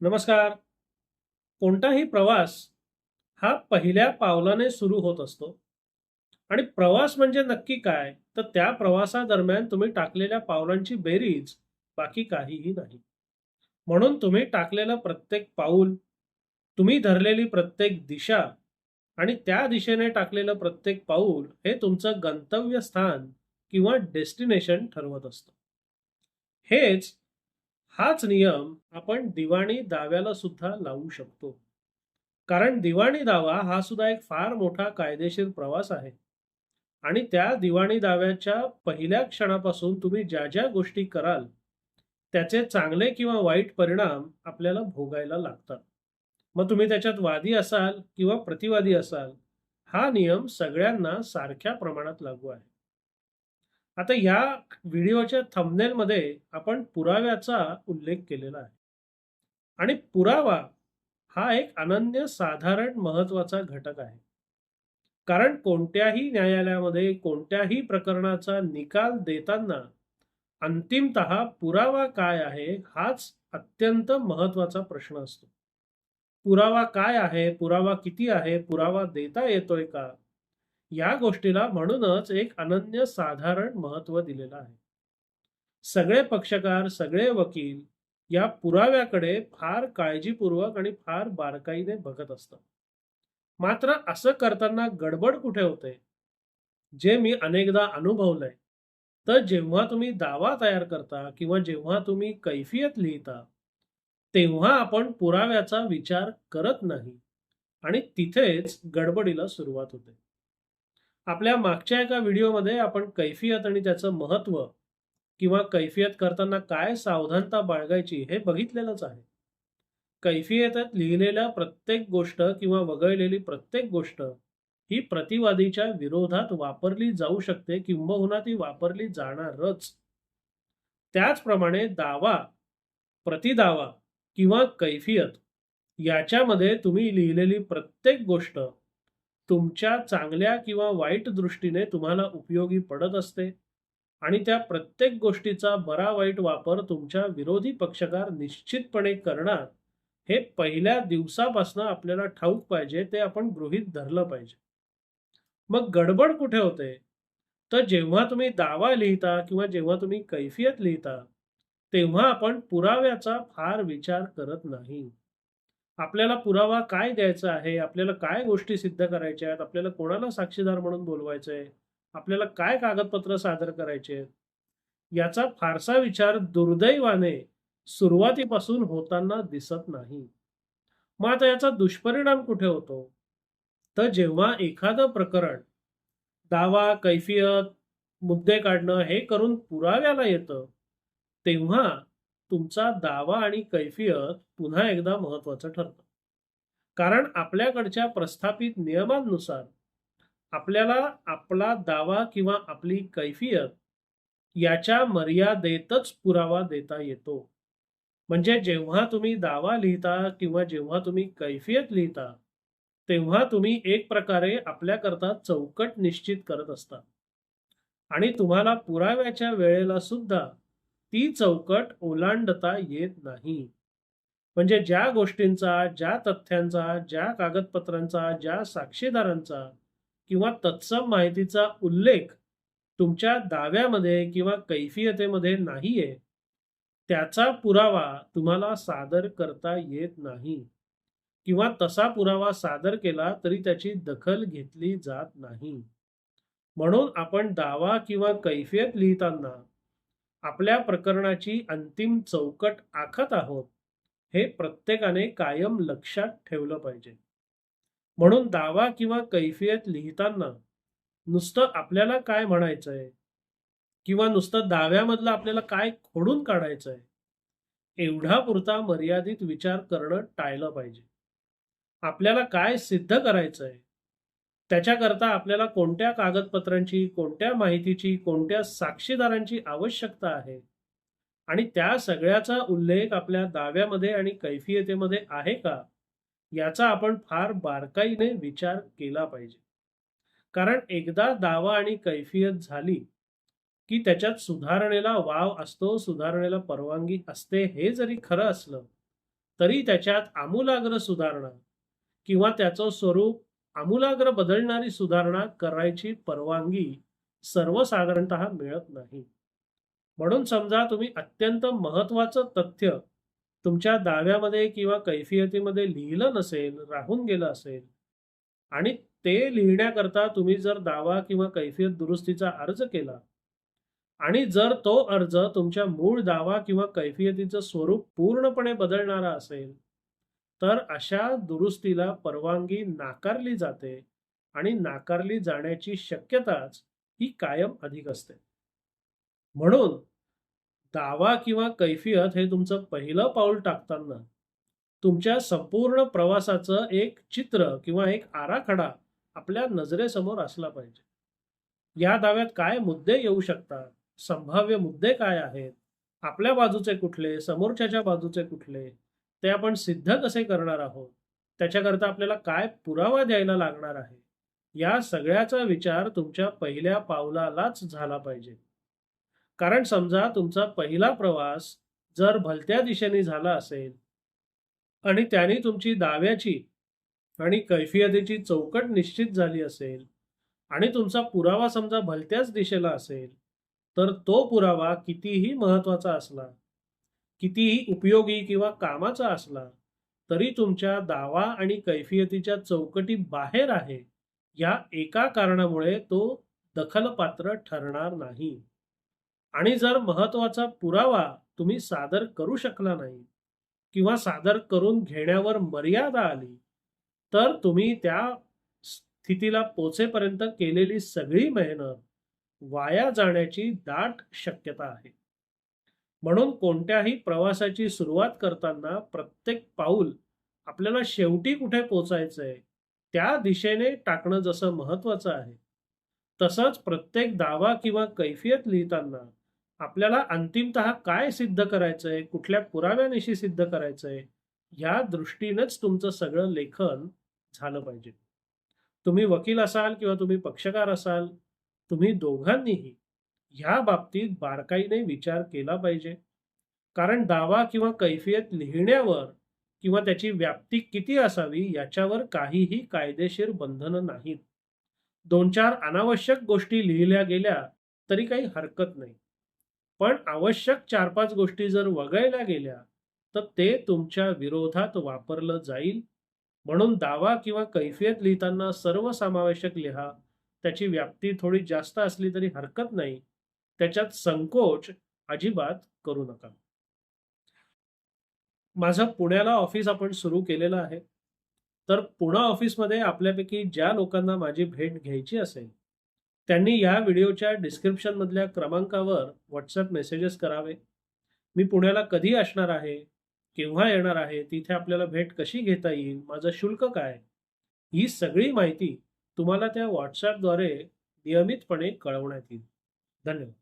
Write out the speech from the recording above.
नमस्कार. कोणताही प्रवास हा पहिल्या पावलाने सुरू होत असतो. आणि प्रवास म्हणजे नक्की काय? तर त्या प्रवासादरम्यान तुम्ही टाकलेल्या पावलांची बेरीज बाकी काहीही नाही. म्हणून तुम्ही टाकलेलं प्रत्येक पाऊल तुम्ही धरलेली प्रत्येक दिशा आणि त्या दिशेने टाकलेलं प्रत्येक पाऊल हे तुमचं गंतव्य स्थान किंवा डेस्टिनेशन ठरवत असतं. हेच हाच नियम आपण दिवाणी दाव्याला सुद्धा लावू शकतो. कारण दिवाणी दावा हा सुद्धा एक फार मोठा कायदेशीर प्रवास आहे. आणि त्या दिवाणी दाव्याच्या पहिल्या क्षणापासून तुम्ही ज्या ज्या गोष्टी कराल त्याचे चांगले किंवा वाईट परिणाम आपल्याला भोगायला लागतात. मग तुम्ही त्याच्यात वादी असाल किंवा प्रतिवादी असाल हा नियम सगळ्यांना सारख्या प्रमाणात लागू आहे. आता या व्हिडिओच्या थंबनेलमध्ये आपण पुराव्याचा उल्लेख केलेला आहे. आणि पुरावा हा एक अनन्य साधारण महत्त्वाचा घटक आहे. कारण कोणत्याही न्यायालयामध्ये कोणत्याही प्रकरणाचा निकाल देताना अंतिमत पुरावा काय आहे हाच अत्यंत महत्त्वाचा प्रश्न असतो. पुरावा काय आहे पुरावा किती आहे पुरावा देता येतोय का? या गोष्टीला म्हणूनच एक अनन्य साधारण महत्त्व दिलेलं आहे. सगळे पक्षकार सगळे वकील या पुराव्याकडे फार काळजीपूर्वक आणि फार बारकाईने बघत असतात. मात्र असं करताना गडबड कुठे होते? जे मी अनेकदा अनुभवलंय. तर जेव्हा तुम्ही दावा तयार करता किंवा जेव्हा तुम्ही कैफियत लिहिता तेव्हा आपण पुराव्याचा विचार करत नाही आणि तिथेच गडबडीला सुरुवात होते. आपल्या मागच्या एका व्हिडिओमध्ये आपण कैफियत आणि त्याचं महत्त्व किंवा कैफियत करताना काय सावधानता बाळगायची हे बघितलेलंच आहे. कैफियतात लिहिलेल्या प्रत्येक गोष्ट किंवा वगळलेली प्रत्येक गोष्ट ही प्रतिवादीच्या विरोधात वापरली जाऊ शकते किंबहुना ती वापरली जाणारच. त्याचप्रमाणे दावा प्रतिदावा किंवा कैफियत याच्यामध्ये तुम्ही लिहिलेली प्रत्येक गोष्ट तुमच्या चांगल्या किंवा वाईट दृष्टीने तुम्हाला उपयोगी पडत असते आणि त्या प्रत्येक गोष्टीचा बरा वाईट वापर तुमच्या विरोधी पक्षकार निश्चितपणे करणार हे पहिल्या दिवसापासून आपल्याला ठाऊक पाहिजे ते आपण गृहीत धरलं पाहिजे. मग गडबड कुठे होते? तर जेव्हा तुम्ही दावा लिहिता किंवा जेव्हा तुम्ही कैफियत लिहिता तेव्हा आपण पुराव्याचा फार विचार करत नाही. आपल्याला पुरावा काय द्यायचा आहे? आपल्याला काय गोष्टी सिद्ध करायच्या आहेत? आपल्याला कोणाला साक्षीदार म्हणून बोलवायचं आहे? आपल्याला काय कागदपत्र सादर करायचे याचा फारसा विचार दुर्दैवाने सुरुवातीपासून होताना दिसत नाही. मग आता याचा दुष्परिणाम कुठे होतो? तर जेव्हा एखादं प्रकरण दावा कैफियत मुद्दे काढणं हे करून पुराव्याला येतं तेव्हा तुमचा दावा आणि कैफियत पुन्हा एकदा महत्वाचं ठरतं. कारण आपल्याकडच्या प्रस्थापित नियमांनुसार आपल्याला आपला दावा किंवा आपली कैफियत याच्या मर्यादेतच पुरावा देता येतो. म्हणजे जेव्हा तुम्ही दावा लिहिता किंवा जेव्हा तुम्ही कैफियत लिहिता तेव्हा तुम्ही एक प्रकारे आपल्याकरता चौकट निश्चित करत असता. आणि तुम्हाला पुराव्याच्या वेळेला सुद्धा ती चौकट ओलांडता येत नाही. म्हणजे ज्या गोष्टींचा ज्या तथ्यांचा ज्या कागदपत्रांचा ज्या साक्षीदारांचा किंवा तत्सम माहितीचा उल्लेख तुमच्या दाव्यामध्ये किंवा कैफियतेमध्ये नाहीये त्याचा पुरावा तुम्हाला सादर करता येत नाही. किंवा तसा पुरावा सादर केला तरी त्याची दखल घेतली जात नाही. म्हणून आपण दावा किंवा कैफियत लिहिताना आपल्या प्रकरणाची अंतिम चौकट आखत आहोत हे प्रत्येकाने कायम लक्षात ठेवलं पाहिजे. म्हणून दावा किंवा कैफियत लिहिताना नुसतं आपल्याला काय म्हणायचंय किंवा नुसतं दाव्यामधलं आपल्याला काय खोडून काढायचंय एवढा पुरता मर्यादित विचार करणं टाळलं पाहिजे. आपल्याला काय सिद्ध करायचंय त्याच्याकरता आपल्याला कोणत्या कागदपत्रांची कोणत्या माहितीची कोणत्या साक्षीदारांची आवश्यकता आहे? आणि त्या सगळ्याचा उल्लेख आपल्या दाव्यामध्ये आणि कैफियतेमध्ये आहे का? याचा आपण फार बारकाईने विचार केला पाहिजे. कारण एकदा दावा आणि कैफियत झाली की त्याच्यात सुधारणेला वाव असतो सुधारणेला परवानगी असते हे जरी खरं असलं तरी त्याच्यात आमूलाग्र सुधारणा किंवा त्याचं स्वरूप आमूलाग्र बदलणारी सुधारणा करायची परवानगी सर्वसाधारणत मिळत नाही. म्हणून समजा तुम्ही अत्यंत महत्वाचं तथ्य तुमच्या दाव्यामध्ये किंवा कैफियतीमध्ये लिहिलं नसेल राहून गेलं असेल आणि ते लिहिण्याकरता तुम्ही जर दावा किंवा कैफियत दुरुस्तीचा अर्ज केला आणि जर तो अर्ज तुमच्या मूळ दावा किंवा कैफियतीचं स्वरूप पूर्णपणे बदलणारा असेल तर अशा दुरुस्तीला परवानगी नाकारली जाते आणि नाकारली जाण्याची शक्यताच ही कायम अधिक असते. म्हणून दावा किंवा कैफियत हे तुमचं पहिलं पाऊल टाकताना तुमच्या संपूर्ण प्रवासाचं एक चित्र किंवा एक आराखडा आपल्या नजरेसमोर असला पाहिजे. या दाव्यात काय मुद्दे येऊ शकतात? संभाव्य मुद्दे काय आहेत? आपल्या बाजूचे कुठले? समोरच्याच्या बाजूचे कुठले? ते आपण सिद्ध कसे करणार आहोत? त्याच्याकरता आपल्याला काय पुरावा द्यायला लागणार आहे? या सगळ्याचा विचार तुमच्या पहिल्या पावलालाच झाला पाहिजे. कारण समजा तुमचा पहिला प्रवास जर भलत्या दिशेने झाला असेल आणि त्याने तुमची दाव्याची आणि कैफियतीची चौकट निश्चित झाली असेल आणि तुमचा पुरावा समजा भलत्याच दिशेला असेल तर तो पुरावा कितीही महत्त्वाचा असला कितीही उपयोगी किंवा कामाचा असला तरी तुमच्या दावा आणि कैफियतीच्या चौकटी बाहेर आहे. या एका कारणामुळे तो दखलपात्र ठरणार नाही. आणि जर महत्त्वाचा पुरावा तुम्ही सादर करू शकला नाही किंवा सादर करून घेण्यावर मर्यादा आली तर तुम्ही त्या स्थितीला पोचेपर्यंत केलेली सगळी मेहनत वाया जाण्याची दाट शक्यता आहे. म्हणून कोणत्याही प्रवासाची सुरुवात करताना प्रत्येक पाऊल आपल्याला शेवटी कुठे पोचायचंय त्या दिशेने टाकणं जसं महत्वाचं आहे तसंच प्रत्येक दावा किंवा कैफियत लिहिताना आपल्याला अंतिमत काय सिद्ध करायचंय कुठल्या पुराव्यानिशी सिद्ध करायचंय या दृष्टीनेच तुमचं सगळं लेखन झालं पाहिजे. तुम्ही वकील असाल किंवा तुम्ही पक्षकार असाल तुम्ही दोघांनीही ह्या बाबतीत बारकाईने विचार केला पाहिजे. कारण दावा किंवा कैफियत लिहिण्यावर किंवा त्याची व्याप्ती किती असावी याच्यावर काहीही कायदेशीर बंधनं नाहीत. दोन चार अनावश्यक गोष्टी लिहिल्या गेल्या तरी काही हरकत नाही. पण आवश्यक चार पाच गोष्टी जर वगळल्या गेल्या तर ते तुमच्या विरोधात वापरलं जाईल. म्हणून दावा किंवा कैफियत लिहिताना सर्वसमावेशक लिहा. त्याची व्याप्ती थोडी जास्त असली तरी हरकत नाही. त्याच्यात संकोच अजिबात करू नका. माझं पुण्याला ऑफिस आपण सुरू केलेलं आहे. तर पुणा ऑफिसमध्ये आपल्यापैकी ज्या लोकांना माझी भेट घ्यायची असेल त्यांनी या व्हिडिओच्या डिस्क्रिप्शनमधल्या क्रमांकावर व्हॉट्सअप मेसेजेस करावे. मी पुण्याला कधी असणार आहे? केव्हा येणार आहे? तिथे आपल्याला भेट कशी घेता येईल? माझं शुल्क काय? ही सगळी माहिती तुम्हाला त्या व्हॉट्सॲपद्वारे नियमितपणे कळवण्यात येईल. धन्यवाद.